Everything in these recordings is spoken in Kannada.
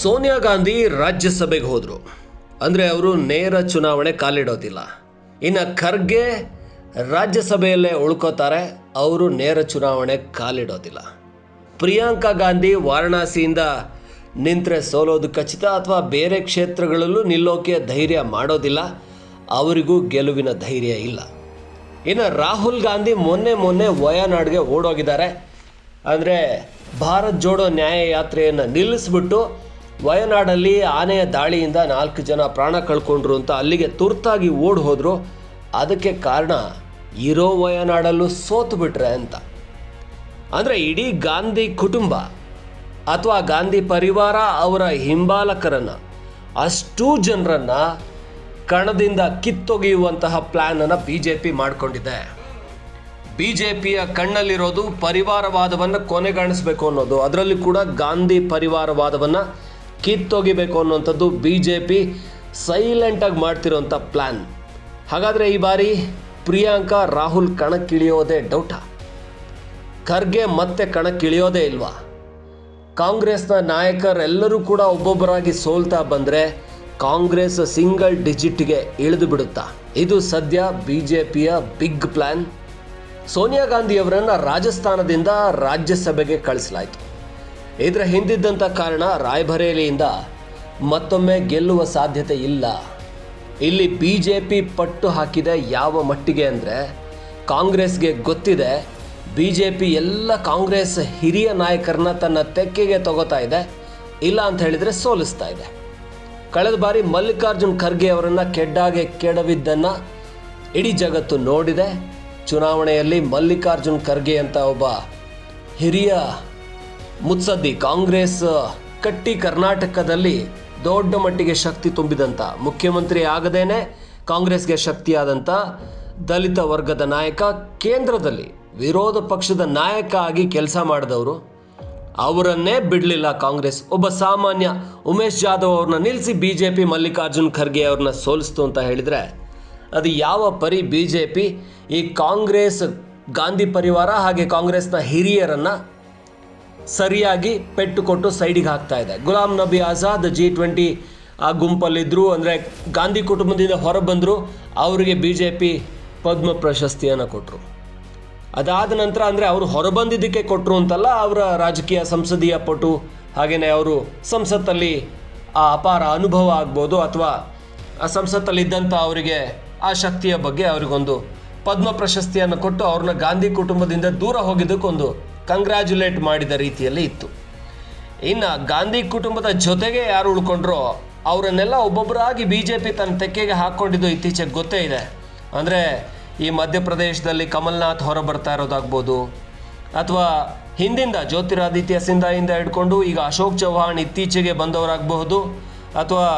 ಸೋನಿಯಾ ಗಾಂಧಿ ರಾಜ್ಯಸಭೆಗೆ ಹೋದರು. ಅಂದರೆ ಅವರು ನೇರ ಚುನಾವಣೆ ಕಾಲಿಡೋದಿಲ್ಲ. ಇನ್ನು ಖರ್ಗೆ ರಾಜ್ಯಸಭೆಯಲ್ಲೇ ಉಳ್ಕೋತಾರೆ, ಅವರು ನೇರ ಚುನಾವಣೆ ಕಾಲಿಡೋದಿಲ್ಲ. ಪ್ರಿಯಾಂಕಾ ಗಾಂಧಿ ವಾರಣಾಸಿಯಿಂದ ನಿಂತರೆ ಸೋಲೋದು ಖಚಿತ ಅಥವಾ ಬೇರೆ ಕ್ಷೇತ್ರಗಳಲ್ಲೂ ನಿಲ್ಲೋಕೆ ಧೈರ್ಯ ಮಾಡೋದಿಲ್ಲ, ಅವರಿಗೂ ಗೆಲುವಿನ ಧೈರ್ಯ ಇಲ್ಲ. ಇನ್ನು ರಾಹುಲ್ ಗಾಂಧಿ ಮೊನ್ನೆ ಮೊನ್ನೆ ವಯನಾಡ್ಗೆ ಓಡೋಗಿದ್ದಾರೆ. ಅಂದರೆ ಭಾರತ್ ಜೋಡೋ ನ್ಯಾಯ ಯಾತ್ರೆಯನ್ನು ನಿಲ್ಲಿಸ್ಬಿಟ್ಟು ವಯನಾಡಲ್ಲಿ ಆನೆಯ ದಾಳಿಯಿಂದ ನಾಲ್ಕು ಜನ ಪ್ರಾಣ ಕಳ್ಕೊಂಡ್ರು ಅಂತ ಅಲ್ಲಿಗೆ ತುರ್ತಾಗಿ ಓಡ್ ಹೋದ್ರು. ಅದಕ್ಕೆ ಕಾರಣ ಇರೋ ವಯನಾಡಲ್ಲೂ ಸೋತು ಬಿಟ್ರೆ ಅಂತ. ಅಂದರೆ ಇಡೀ ಗಾಂಧಿ ಕುಟುಂಬ ಅಥವಾ ಗಾಂಧಿ ಪರಿವಾರ ಅವರ ಹಿಂಬಾಲಕರನ್ನು ಅಷ್ಟೂ ಜನರನ್ನ ಕಣದಿಂದ ಕಿತ್ತೊಗೆಯುವಂತಹ ಪ್ಲ್ಯಾನನ್ನು ಬಿ ಜೆ ಪಿ ಮಾಡಿಕೊಂಡಿದೆ. ಬಿ ಜೆ ಪಿಯ ಕಣ್ಣಲ್ಲಿರೋದು ಪರಿವಾರವಾದವನ್ನು ಕೊನೆಗಾಣಿಸ್ಬೇಕು ಅನ್ನೋದು. ಅದರಲ್ಲಿ ಕೂಡ ಗಾಂಧಿ ಪರಿವಾರವಾದವನ್ನು ಕಿತ್ತೊಗಿಬೇಕು ಅನ್ನುವಂಥದ್ದು ಬಿ ಜೆ ಪಿ ಸೈಲೆಂಟಾಗಿ ಮಾಡ್ತಿರೋಂಥ ಪ್ಲ್ಯಾನ್ ಹಾಗಾದರೆ ಈ ಬಾರಿ ಪ್ರಿಯಾಂಕಾ, ರಾಹುಲ್ ಕಣಕ್ಕಿಳಿಯೋದೇ ಡೌಟಾ ಖರ್ಗೆ ಮತ್ತೆ ಕಣಕ್ಕಿಳಿಯೋದೇ ಇಲ್ವಾ? ಕಾಂಗ್ರೆಸ್ನ ನಾಯಕರೆಲ್ಲರೂ ಕೂಡ ಒಬ್ಬೊಬ್ಬರಾಗಿ ಸೋಲ್ತಾ ಬಂದರೆ ಕಾಂಗ್ರೆಸ್ ಸಿಂಗಲ್ ಡಿಜಿಟ್ಗೆ ಇಳಿದು ಬಿಡುತ್ತಾ? ಇದು ಸದ್ಯ ಬಿ ಜೆ ಪಿಯ ಬಿಗ್ ಪ್ಲ್ಯಾನ್ ಸೋನಿಯಾ ಗಾಂಧಿಯವರನ್ನು ರಾಜಸ್ಥಾನದಿಂದ ರಾಜ್ಯಸಭೆಗೆ ಕಳಿಸಲಾಯಿತು. ಇದರ ಹಿಂದಿದ್ದಂಥ ಕಾರಣ ರಾಯ್ಬರೇಲಿಯಿಂದ ಮತ್ತೊಮ್ಮೆ ಗೆಲ್ಲುವ ಸಾಧ್ಯತೆ ಇಲ್ಲ. ಇಲ್ಲಿ ಬಿ ಜೆ ಪಿ ಪಟ್ಟು ಹಾಕಿದೆ ಯಾವ ಮಟ್ಟಿಗೆ ಅಂದರೆ ಕಾಂಗ್ರೆಸ್ಗೆ ಗೊತ್ತಿದೆ. ಬಿ ಜೆ ಪಿ ಎಲ್ಲ ಕಾಂಗ್ರೆಸ್ ಹಿರಿಯ ನಾಯಕರನ್ನ ತನ್ನ ತೆಕ್ಕೆಗೆ ತಗೋತಾ ಇದೆ. ಇಲ್ಲ ಅಂತ ಹೇಳಿದರೆ ಸೋಲಿಸ್ತಾ ಇದೆ. ಕಳೆದ ಬಾರಿ ಮಲ್ಲಿಕಾರ್ಜುನ್ ಖರ್ಗೆ ಅವರನ್ನು ಕೆಡ್ಡಾಗೆ ಕೆಡವಿದ್ದನ್ನು ಇಡೀ ಜಗತ್ತು ನೋಡಿದೆ. ಚುನಾವಣೆಯಲ್ಲಿ ಮಲ್ಲಿಕಾರ್ಜುನ್ ಖರ್ಗೆ ಅಂತ ಒಬ್ಬ ಹಿರಿಯ ಮುತ್ಸದ್ದಿ ಕಾಂಗ್ರೆಸ್ ಕಟ್ಟಿ ಕರ್ನಾಟಕದಲ್ಲಿ ದೊಡ್ಡ ಮಟ್ಟಿಗೆ ಶಕ್ತಿ ತುಂಬಿದಂಥ ಮುಖ್ಯಮಂತ್ರಿ ಆಗದೇನೆ ಕಾಂಗ್ರೆಸ್ಗೆ ಶಕ್ತಿಯಾದಂಥ ದಲಿತ ವರ್ಗದ ನಾಯಕ, ಕೇಂದ್ರದಲ್ಲಿ ವಿರೋಧ ಪಕ್ಷದ ನಾಯಕ ಆಗಿ ಕೆಲಸ ಮಾಡಿದವರು. ಅವರನ್ನೇ ಬಿಡಲಿಲ್ಲ ಕಾಂಗ್ರೆಸ್. ಒಬ್ಬ ಸಾಮಾನ್ಯ ಉಮೇಶ್ ಜಾಧವ್ ಅವ್ರನ್ನ ನಿಲ್ಲಿಸಿ B J P Mallikarjun Kharge ಅವ್ರನ್ನ ಸೋಲಿಸ್ತು ಅಂತ ಹೇಳಿದರೆ ಅದು ಯಾವ ಪರಿ ಬಿ ಜೆ ಪಿ ಈ ಕಾಂಗ್ರೆಸ್ ಗಾಂಧಿ ಪರಿವಾರ ಹಾಗೆ ಕಾಂಗ್ರೆಸ್ನ ಹಿರಿಯರನ್ನು ಸರಿಯಾಗಿ ಪೆಟ್ಟು ಕೊಟ್ಟು ಸೈಡಿಗೆ ಹಾಕ್ತಾ ಇದೆ. ಗುಲಾಮ್ ನಬಿ ಆಜಾದ್ ಜಿ ಟ್ವೆಂಟಿ ಆ ಗುಂಪಲ್ಲಿದ್ದರು ಅಂದರೆ ಗಾಂಧಿ ಕುಟುಂಬದಿಂದ ಹೊರಬಂದರು ಅವರಿಗೆ ಬಿ ಜೆ ಪಿ ಪದ್ಮ ಪ್ರಶಸ್ತಿಯನ್ನು ಕೊಟ್ಟರು ಅದಾದ ನಂತರ ಅಂದರೆ ಅವರು ಹೊರಬಂದಿದ್ದಕ್ಕೆ ಕೊಟ್ಟರು ಅಂತಲ್ಲ, ಅವರ ರಾಜಕೀಯ ಸಂಸದೀಯ ಪಟು ಹಾಗೆಯೇ ಅವರು ಸಂಸತ್ತಲ್ಲಿ ಆ ಅಪಾರ ಅನುಭವ ಆಗ್ಬೋದು, ಅಥವಾ ಆ ಸಂಸತ್ತಲ್ಲಿದ್ದಂಥ ಅವರಿಗೆ ಆ ಶಕ್ತಿಯ ಬಗ್ಗೆ ಅವರಿಗೊಂದು ಪದ್ಮ ಪ್ರಶಸ್ತಿಯನ್ನು ಕೊಟ್ಟು ಅವ್ರನ್ನ ಗಾಂಧಿ ಕುಟುಂಬದಿಂದ ದೂರ ಹೋಗಿದ್ದಕ್ಕೊಂದು ಕಂಗ್ರ್ಯಾಚುಲೇಟ್ ಮಾಡಿದ ರೀತಿಯಲ್ಲಿ ಇತ್ತು. ಇನ್ನು ಗಾಂಧಿ ಕುಟುಂಬದ ಜೊತೆಗೆ ಯಾರು ಉಳ್ಕೊಂಡ್ರೋ ಅವರನ್ನೆಲ್ಲ ಒಬ್ಬೊಬ್ಬರಾಗಿ ಬಿ ಜೆ ಪಿ ತನ್ನ ತೆಕ್ಕೆಗೆ ಹಾಕ್ಕೊಂಡಿದ್ದು ಇತ್ತೀಚೆಗೆ ಗೊತ್ತೇ ಇದೆ. ಅಂದರೆ ಈ ಮಧ್ಯಪ್ರದೇಶದಲ್ಲಿ ಕಮಲ್ನಾಥ್ ಹೊರ ಬರ್ತಾ ಇರೋದಾಗ್ಬೋದು, ಅಥವಾ ಹಿಂದಿಂದ ಜ್ಯೋತಿರಾದಿತ್ಯ ಸಿಂಧಾಯಿಂದ ಹಿಡ್ಕೊಂಡು ಈಗ ಅಶೋಕ್ ಚೌಹಾಣ್ ಇತ್ತೀಚೆಗೆ ಬಂದವರಾಗಬಹುದು, ಅಥವಾ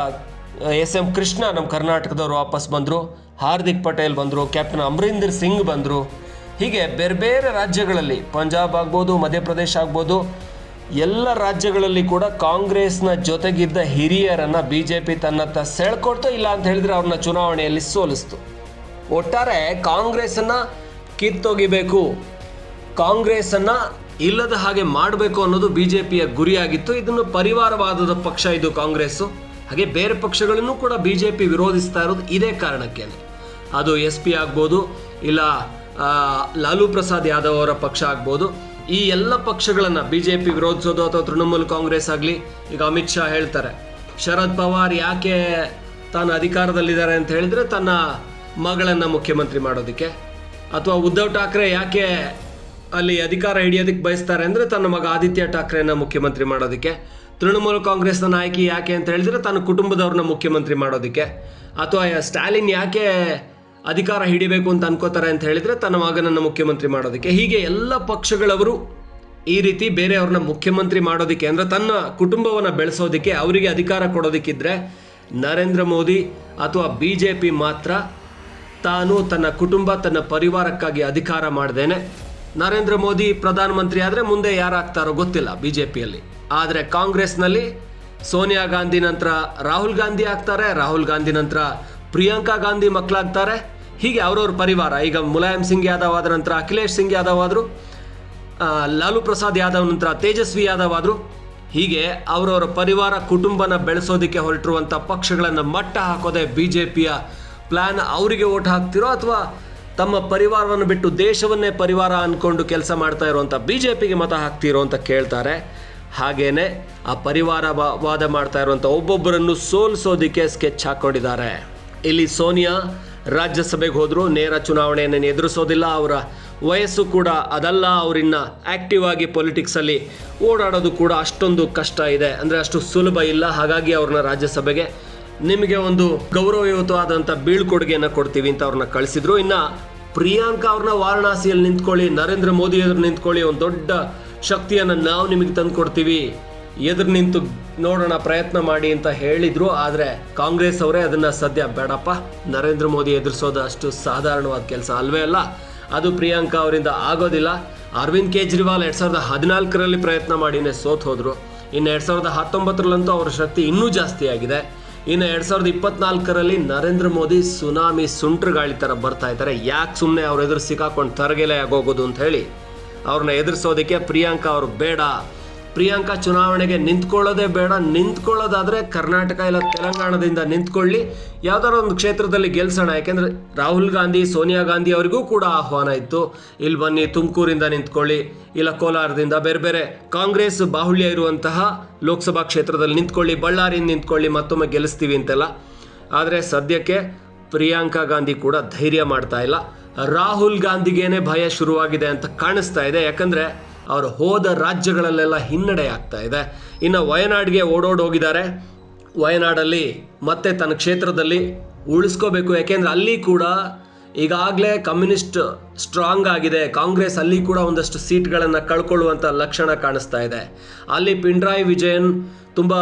ಎಸ್ ಎಂ ಕೃಷ್ಣ ನಮ್ಮ ಕರ್ನಾಟಕದವರು ವಾಪಸ್ ಬಂದರು, ಹಾರ್ದಿಕ್ ಪಟೇಲ್ ಬಂದರು, ಕ್ಯಾಪ್ಟನ್ ಅಮರೀಂದರ್ ಸಿಂಗ್ ಬಂದರು ಹೀಗೆ ಬೇರೆ ಬೇರೆ ರಾಜ್ಯಗಳಲ್ಲಿ, ಪಂಜಾಬ್ ಆಗ್ಬೋದು, ಮಧ್ಯಪ್ರದೇಶ ಆಗ್ಬೋದು, ಎಲ್ಲ ರಾಜ್ಯಗಳಲ್ಲಿ ಕೂಡ ಕಾಂಗ್ರೆಸ್ನ ಜೊತೆಗಿದ್ದ ಹಿರಿಯರನ್ನು ಬಿ ಜೆ ಪಿ ತನ್ನತ್ತ ಸೆಳ್ಕೊಡ್ತು ಇಲ್ಲ ಅಂತ ಹೇಳಿದ್ರೆ ಅವ್ರನ್ನ ಚುನಾವಣೆಯಲ್ಲಿ ಸೋಲಿಸ್ತು. ಒಟ್ಟಾರೆ ಕಾಂಗ್ರೆಸ್ಸನ್ನು ಕಿತ್ತೊಗಿಬೇಕು ಕಾಂಗ್ರೆಸ್ಸನ್ನು ಇಲ್ಲದ ಹಾಗೆ ಮಾಡಬೇಕು ಅನ್ನೋದು ಬಿ ಜೆ ಪಿಯ ಗುರಿಯಾಗಿತ್ತು. ಇದನ್ನು ಪರಿವಾರವಾದದ ಪಕ್ಷ ಇದು ಕಾಂಗ್ರೆಸ್ಸು. ಹಾಗೆ ಬೇರೆ ಪಕ್ಷಗಳನ್ನು ಕೂಡ ಬಿ ಜೆ ಪಿ ವಿರೋಧಿಸ್ತಾ ಇರೋದು ಇದೇ ಕಾರಣಕ್ಕೆ. ಅದು ಎಸ್ ಪಿ ಆಗ್ಬೋದು, ಇಲ್ಲ ಲಾಲು ಪ್ರಸಾದ್ ಯಾದವ್ ಅವರ ಪಕ್ಷ ಆಗ್ಬೋದು. ಈ ಎಲ್ಲ ಪಕ್ಷಗಳನ್ನು ಬಿ ಜೆ ಪಿ ವಿರೋಧಿಸೋದು ಅಥವಾ ತೃಣಮೂಲ ಕಾಂಗ್ರೆಸ್ ಆಗಲಿ, ಈಗ ಅಮಿತ್ ಶಾ ಹೇಳ್ತಾರೆ, ಶರದ್ ಪವಾರ್ ಯಾಕೆ ತಾನು ಅಧಿಕಾರದಲ್ಲಿದ್ದಾರೆ ಅಂತ ಹೇಳಿದ್ರೆ ತನ್ನ ಮಗಳನ್ನು ಮುಖ್ಯಮಂತ್ರಿ ಮಾಡೋದಕ್ಕೆ. ಅಥವಾ ಉದ್ಧವ್ ಠಾಕ್ರೆ ಯಾಕೆ ಅಲ್ಲಿ ಅಧಿಕಾರ ಹಿಡಿಯೋದಕ್ಕೆ ಬಯಸ್ತಾರೆ ಅಂದರೆ ತನ್ನ ಮಗ ಆದಿತ್ಯ ಠಾಕ್ರೆನ ಮುಖ್ಯಮಂತ್ರಿ ಮಾಡೋದಕ್ಕೆ. ತೃಣಮೂಲ ಕಾಂಗ್ರೆಸ್ನ ನಾಯಕಿ ಯಾಕೆ ಅಂತ ಹೇಳಿದ್ರೆ ತನ್ನ ಕುಟುಂಬದವ್ರನ್ನ ಮುಖ್ಯಮಂತ್ರಿ ಮಾಡೋದಕ್ಕೆ. ಅಥವಾ ಸ್ಟಾಲಿನ್ ಯಾಕೆ ಅಧಿಕಾರ ಹಿಡಿಬೇಕು ಅಂತ ಅನ್ಕೋತಾರೆ ಅಂತ ಹೇಳಿದ್ರೆ ತನ್ನ ಮಗನನ್ನು ಮುಖ್ಯಮಂತ್ರಿ ಮಾಡೋದಕ್ಕೆ. ಹೀಗೆ ಎಲ್ಲ ಪಕ್ಷಗಳವರು ಈ ರೀತಿ ಬೇರೆಯವ್ರನ್ನ ಮುಖ್ಯಮಂತ್ರಿ ಮಾಡೋದಕ್ಕೆ ಅಂದರೆ ತನ್ನ ಕುಟುಂಬವನ್ನು ಬೆಳೆಸೋದಕ್ಕೆ ಅವರಿಗೆ ಅಧಿಕಾರ ಕೊಡೋದಕ್ಕಿದ್ರೆ ನರೇಂದ್ರ ಮೋದಿ ಅಥವಾ ಬಿ ಜೆ ಪಿ ಮಾತ್ರ ತಾನು ತನ್ನ ಕುಟುಂಬ, ತನ್ನ ಪರಿವಾರಕ್ಕಾಗಿ ಅಧಿಕಾರ ಮಾಡ್ದೇನೆ. ನರೇಂದ್ರ ಮೋದಿ ಪ್ರಧಾನಮಂತ್ರಿ ಆದರೆ ಮುಂದೆ ಯಾರಾಗ್ತಾರೋ ಗೊತ್ತಿಲ್ಲ ಬಿ ಜೆ ಪಿಯಲ್ಲಿ ಆದರೆ ಕಾಂಗ್ರೆಸ್ನಲ್ಲಿ ಸೋನಿಯಾ ಗಾಂಧಿ ನಂತರ ರಾಹುಲ್ ಗಾಂಧಿ ಆಗ್ತಾರೆ, ರಾಹುಲ್ ಗಾಂಧಿ ನಂತರ ಪ್ರಿಯಾಂಕಾ ಗಾಂಧಿ ಮಕ್ಕಳಾಗ್ತಾರೆ. ಹೀಗೆ ಅವರವ್ರ ಪರಿವಾರ. ಈಗ ಮುಲಾಯಂ ಸಿಂಗ್ ಯಾದವ್ ಆದ ನಂತರ ಅಖಿಲೇಶ್ ಸಿಂಗ್ ಯಾದವ್ ಆದರು ಲಾಲು ಪ್ರಸಾದ್ ಯಾದವ್ ನಂತರ ತೇಜಸ್ವಿ ಯಾದವ್ ಆದರು. ಹೀಗೆ ಅವರವರ ಪರಿವಾರ ಕುಟುಂಬನ ಬೆಳೆಸೋದಕ್ಕೆ ಹೊರಟಿರುವಂಥ ಪಕ್ಷಗಳನ್ನು ಮಟ್ಟ ಹಾಕೋದೆ ಬಿ ಜೆ ಪಿಯ ಪ್ಲ್ಯಾನ್ ಅವರಿಗೆ ಓಟ್ ಹಾಕ್ತಿರೋ ಅಥವಾ ತಮ್ಮ ಪರಿವಾರವನ್ನು ಬಿಟ್ಟು ದೇಶವನ್ನೇ ಪರಿವಾರ ಅಂದ್ಕೊಂಡು ಕೆಲಸ ಮಾಡ್ತಾ ಇರುವಂಥ ಬಿ ಜೆ ಪಿಗೆ ಮತ ಹಾಕ್ತಿರೋ ಅಂತ ಕೇಳ್ತಾರೆ. ಹಾಗೇನೆ ಆ ಪರಿವಾರ ವಾದ ಮಾಡ್ತಾ ಇರುವಂಥ ಒಬ್ಬೊಬ್ಬರನ್ನು ಸೋಲಿಸೋದಕ್ಕೆ ಸ್ಕೆಚ್ ಹಾಕ್ಕೊಂಡಿದ್ದಾರೆ ಇಲ್ಲಿ ಸೋನಿಯಾ ರಾಜ್ಯಸಭೆಗೆ ಹೋದರೂ, ನೇರ ಚುನಾವಣೆಯನ್ನು ಎದುರಿಸೋದಿಲ್ಲ ಅವರ ವಯಸ್ಸು ಕೂಡ ಅದಲ್ಲ, ಅವರಿನ್ನ ಆ್ಯಕ್ಟಿವ್ ಆಗಿ ಪೊಲಿಟಿಕ್ಸಲ್ಲಿ ಓಡಾಡೋದು ಕೂಡ ಅಷ್ಟೊಂದು ಕಷ್ಟ ಇದೆ. ಅಂದರೆ ಅಷ್ಟು ಸುಲಭ ಇಲ್ಲ. ಹಾಗಾಗಿ ಅವ್ರನ್ನ ರಾಜ್ಯಸಭೆಗೆ ನಿಮಗೆ ಒಂದು ಗೌರವಯುತವಾದಂಥ ಬೀಳ್ಕೊಡುಗೆಯನ್ನು ಕೊಡ್ತೀವಿ ಅಂತ ಅವ್ರನ್ನ ಕಳಿಸಿದ್ರು. ಇನ್ನು ಪ್ರಿಯಾಂಕಾ ಅವ್ರನ್ನ ವಾರಣಾಸಿಯಲ್ಲಿ ನಿಂತ್ಕೊಳ್ಳಿ, ನರೇಂದ್ರ ಮೋದಿ ಎದುರು ನಿಂತ್ಕೊಳ್ಳಿ, ಒಂದು ದೊಡ್ಡ ಶಕ್ತಿಯನ್ನು ನಾವು ನಿಮಗೆ ತಂದು ಕೊಡ್ತೀವಿ ಎದುರು ನಿಂತು ನೋಡೋಣ ಪ್ರಯತ್ನ ಮಾಡಿ ಅಂತ ಹೇಳಿದ್ರು, ಆದರೆ ಕಾಂಗ್ರೆಸ್ ಅವರೇ ಅದನ್ನ ಸದ್ಯ ಬೇಡಪ್ಪ. ನರೇಂದ್ರ ಮೋದಿ ಎದುರಿಸೋದು ಅಷ್ಟು ಸಾಧಾರಣವಾದ ಕೆಲಸ ಅಲ್ವೇ ಅಲ್ಲ. ಅದು ಪ್ರಿಯಾಂಕಾ ಅವರಿಂದ ಆಗೋದಿಲ್ಲ. ಅರವಿಂದ್ ಕೇಜ್ರಿವಾಲ್ ಎರಡು ಸಾವಿರದ ಹದಿನಾಲ್ಕರಲ್ಲಿ ಪ್ರಯತ್ನ ಮಾಡಿನೇ ಸೋತ್ ಹೋದ್ರು. ಇನ್ನು ಎರಡು ಸಾವಿರದ ಹತ್ತೊಂಬತ್ತರಲ್ಲಂತೂ ಅವರ ಶಕ್ತಿ ಇನ್ನೂ ಜಾಸ್ತಿ ಆಗಿದೆ. ಇನ್ನು ಎರಡು ಸಾವಿರದ ಇಪ್ಪತ್ನಾಲ್ಕರಲ್ಲಿ ನರೇಂದ್ರ ಮೋದಿ ಸುನಾಮಿ ಸುಂಟ್ರ ಗಾಳಿ ಥರ ಬರ್ತಾ ಇದ್ದಾರೆ. ಯಾಕೆ ಸುಮ್ಮನೆ ಅವ್ರ ಎದುರು ಸಿಕ್ಕಾಕೊಂಡು ತರಗೆಲೆ ಆಗೋಗೋದು ಅಂತ ಹೇಳಿ ಅವ್ರನ್ನ ಎದುರಿಸೋದಕ್ಕೆ ಪ್ರಿಯಾಂಕಾ ಅವರು ಬೇಡ. ಪ್ರಿಯಾಂಕಾ ಚುನಾವಣೆಗೆ ನಿಂತ್ಕೊಳ್ಳೋದೇ ಬೇಡ, ನಿಂತ್ಕೊಳ್ಳೋದಾದರೆ ಕರ್ನಾಟಕ ಇಲ್ಲ, ತೆಲಂಗಾಣದಿಂದ ನಿಂತ್ಕೊಳ್ಳಿ. ಯಾವ್ದಾರ ಒಂದು ಕ್ಷೇತ್ರದಲ್ಲಿ ಗೆಲ್ಸೋಣ, ಯಾಕೆಂದರೆ ರಾಹುಲ್ ಗಾಂಧಿ, ಸೋನಿಯಾ ಗಾಂಧಿ ಅವರಿಗೂ ಕೂಡ ಆಹ್ವಾನ ಇತ್ತು. ಇಲ್ಲಿ ಬನ್ನಿ, ತುಮಕೂರಿಂದ ನಿಂತ್ಕೊಳ್ಳಿ, ಇಲ್ಲ ಕೋಲಾರದಿಂದ, ಬೇರೆ ಬೇರೆ ಕಾಂಗ್ರೆಸ್ ಬಾಹುಳ್ಯ ಇರುವಂತಹ ಲೋಕಸಭಾ ಕ್ಷೇತ್ರದಲ್ಲಿ ನಿಂತ್ಕೊಳ್ಳಿ, ಬಳ್ಳಾರಿಯಿಂದ ನಿಂತ್ಕೊಳ್ಳಿ, ಮತ್ತೊಮ್ಮೆ ಗೆಲ್ಲಿಸ್ತೀವಿ ಅಂತೆಲ್ಲ. ಆದರೆ ಸದ್ಯಕ್ಕೆ ಪ್ರಿಯಾಂಕಾ ಗಾಂಧಿ ಕೂಡ ಧೈರ್ಯ ಮಾಡ್ತಾ ಇಲ್ಲ. ರಾಹುಲ್ ಗಾಂಧಿಗೇನೆ ಭಯ ಶುರುವಾಗಿದೆ ಅಂತ ಕಾಣಿಸ್ತಾ ಇದೆ. ಯಾಕಂದ್ರೆ ಅವರು ಹೋದ ರಾಜ್ಯಗಳಲ್ಲೆಲ್ಲ ಹಿನ್ನಡೆ ಆಗ್ತಾ ಇದೆ. ಇನ್ನು ವಯನಾಡ್ಗೆ ಓಡೋಡೋಗಿದ್ದಾರೆ ವಯನಾಡಲ್ಲಿ ಮತ್ತೆ ತನ್ನ ಕ್ಷೇತ್ರದಲ್ಲಿ ಉಳಿಸ್ಕೋಬೇಕು. ಯಾಕೆಂದ್ರೆ ಅಲ್ಲಿ ಕೂಡ ಈಗಾಗಲೇ ಕಮ್ಯುನಿಸ್ಟ್ ಸ್ಟ್ರಾಂಗ್ ಆಗಿದೆ. ಕಾಂಗ್ರೆಸ್ ಅಲ್ಲಿ ಕೂಡ ಒಂದಷ್ಟು ಸೀಟ್ಗಳನ್ನು ಕಳ್ಕೊಳ್ಳುವಂಥ ಲಕ್ಷಣ ಕಾಣಿಸ್ತಾ ಇದೆ. ಅಲ್ಲಿ ಪಿಂಡ್ರಾಯ್ ವಿಜಯನ್ ತುಂಬ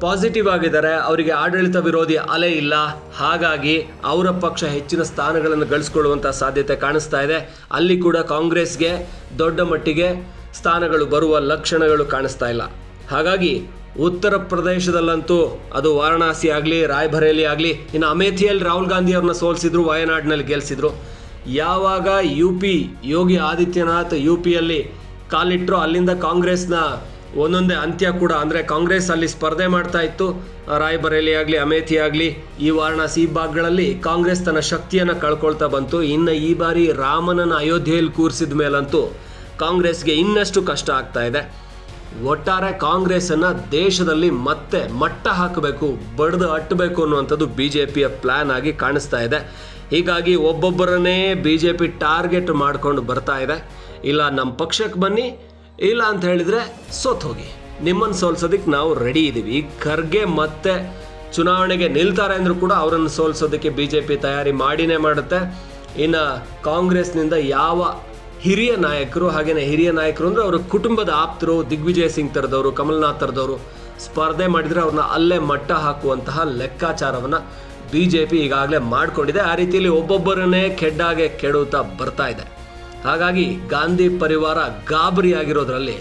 ಪಾಸಿಟಿವ್ ಆಗಿದ್ದಾರೆ, ಅವರಿಗೆ ಆಡಳಿತ ವಿರೋಧಿ ಅಲೆ ಇಲ್ಲ. ಹಾಗಾಗಿ ಅವರ ಪಕ್ಷ ಹೆಚ್ಚಿನ ಸ್ಥಾನಗಳನ್ನು ಗಳಿಸ್ಕೊಳ್ಳುವಂಥ ಸಾಧ್ಯತೆ ಕಾಣಿಸ್ತಾ ಇದೆ. ಅಲ್ಲಿ ಕೂಡ ಕಾಂಗ್ರೆಸ್ಗೆ ದೊಡ್ಡ ಮಟ್ಟಿಗೆ ಸ್ಥಾನಗಳು ಬರುವ ಲಕ್ಷಣಗಳು ಕಾಣಿಸ್ತಾ ಇಲ್ಲ. ಹಾಗಾಗಿ ಉತ್ತರ ಪ್ರದೇಶದಲ್ಲಂತೂ ಅದು ವಾರಣಾಸಿ ಆಗಲಿ ರಾಯ್ಬರೇಲಿ ಆಗಲಿ, ಇನ್ನು ಅಮೇಥಿಯಲ್ಲಿ ರಾಹುಲ್ ಗಾಂಧಿ ಅವ್ರನ್ನ ಸೋಲಿಸಿದ್ರು, ವಯನಾಡ್ನಲ್ಲಿ ಗೆಲ್ಲಿಸಿದ್ರು ಯಾವಾಗ U P Yogi Adityanath U ಪಿಯಲ್ಲಿ ಕಾಲಿಟ್ಟರು ಅಲ್ಲಿಂದ ಕಾಂಗ್ರೆಸ್ನ ಒಂದೊಂದೇ ಅಂತ್ಯ ಕೂಡ ಅಂದರೆ ಕಾಂಗ್ರೆಸ್ ಅಲ್ಲಿ ಸ್ಪರ್ಧೆ ಮಾಡ್ತಾ ಇತ್ತು. ರಾಯ್ಬರೇಲಿ ಆಗಲಿ, ಅಮೇಥಿ ಆಗಲಿ, ಈ ವಾರಣಾಸಿ ಈ ಭಾಗಗಳಲ್ಲಿ ಕಾಂಗ್ರೆಸ್ ತನ್ನ ಶಕ್ತಿಯನ್ನು ಕಳ್ಕೊಳ್ತಾ ಬಂತು. ಇನ್ನು ಈ ಬಾರಿ ರಾಮನನ್ನು ಅಯೋಧ್ಯೆಯಲ್ಲಿ ಕೂರಿಸಿದ ಮೇಲಂತೂ ಕಾಂಗ್ರೆಸ್ಗೆ ಇನ್ನಷ್ಟು ಕಷ್ಟ ಆಗ್ತಾ ಇದೆ. ಒಟ್ಟಾರೆ ಕಾಂಗ್ರೆಸ್ಸನ್ನು ದೇಶದಲ್ಲಿ ಮತ್ತೆ ಮಟ್ಟ ಹಾಕಬೇಕು, ಬಡಿದು ಅಟ್ಟಬೇಕು ಅನ್ನುವಂಥದ್ದು ಬಿ ಜೆ ಪಿಯ ಪ್ಲ್ಯಾನ್ ಆಗಿ ಕಾಣಿಸ್ತಾ ಇದೆ. ಹೀಗಾಗಿ ಒಬ್ಬೊಬ್ಬರನ್ನೇ ಬಿ ಜೆ ಪಿ ಟಾರ್ಗೆಟ್ ಮಾಡ್ಕೊಂಡು ಬರ್ತಾ ಇದೆ. ಇಲ್ಲ ನಮ್ಮ ಪಕ್ಷಕ್ಕೆ ಬನ್ನಿ ಇಲ್ಲ ಅಂತ ಹೇಳಿದರೆ ಹೋಗಿ. ನಿಮ್ಮನ್ನು ಸೋಲ್ಸೋದಕ್ಕೆ ನಾವು ರೆಡಿ ಇದ್ದೀವಿ ಈ ಖರ್ಗೆ ಮತ್ತೆ ಚುನಾವಣೆಗೆ ನಿಲ್ತಾರೆ ಅಂದರೂ ಕೂಡ ಅವರನ್ನು ಸೋಲ್ಸೋದಕ್ಕೆ ಬಿ ಜೆ ಪಿ ತಯಾರಿ ಮಾಡಿನೇ ಮಾಡುತ್ತೆ. ಇನ್ನು ಕಾಂಗ್ರೆಸ್ನಿಂದ ಯಾವ ಹಿರಿಯ ನಾಯಕರು ಹಾಗೆಯೇ ಹಿರಿಯ ನಾಯಕರು ಅಂದರೆ ಅವರ ಕುಟುಂಬದ ಆಪ್ತರು, ದಿಗ್ವಿಜಯ್ ಸಿಂಗ್ ಥರದವರು ಕಮಲ್ನಾಥ್ ತರದವರು ಸ್ಪರ್ಧೆ ಮಾಡಿದರೆ ಅವ್ರನ್ನ ಅಲ್ಲೇ ಮಟ್ಟ ಹಾಕುವಂತಹ ಲೆಕ್ಕಾಚಾರವನ್ನು ಬಿ ಜೆ ಪಿ ಈಗಾಗಲೇ ಮಾಡಿಕೊಂಡಿದೆ. ಆ ರೀತಿಯಲ್ಲಿ ಒಬ್ಬೊಬ್ಬರನ್ನೇ ಕೆಡ್ಡಾಗೆ ಕೆಡುತ್ತಾ ಬರ್ತಾ ಇದೆ. ಹಾಗಾಗಿ ಗಾಂಧಿ ಪರಿವಾರ ಗಾಬರಿಯಾಗಿರೋದ್ರಲ್ಲಿ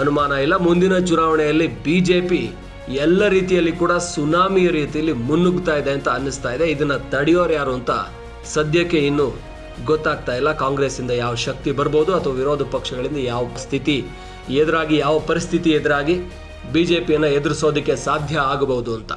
ಅನುಮಾನ ಇಲ್ಲ. ಮುಂದಿನ ಚುನಾವಣೆಯಲ್ಲಿ ಬಿ ಜೆ ಪಿ ಎಲ್ಲ ರೀತಿಯಲ್ಲಿ ಕೂಡ ಸುನಾಮಿಯ ರೀತಿಯಲ್ಲಿ ಮುನ್ನುಗ್ತಾ ಇದೆ ಅಂತ ಅನ್ನಿಸ್ತಾ ಇದೆ. ಇದನ್ನ ತಡೆಯೋರು ಯಾರು ಅಂತ ಸದ್ಯಕ್ಕೆ ಇನ್ನು ಗೊತ್ತಾಗ್ತಾ ಇಲ್ಲ. ಕಾಂಗ್ರೆಸ್ಸಿಂದ ಯಾವ ಶಕ್ತಿ ಬರ್ಬೋದು ಅಥವಾ ವಿರೋಧ ಪಕ್ಷಗಳಿಂದ ಯಾವ ಸ್ಥಿತಿ ಎದುರಾಗಿ, ಯಾವ ಪರಿಸ್ಥಿತಿ ಎದುರಾಗಿ ಬಿ ಜೆ ಪಿಯನ್ನು ಎದುರಿಸೋದಕ್ಕೆ ಸಾಧ್ಯ ಆಗಬಹುದು ಅಂತ.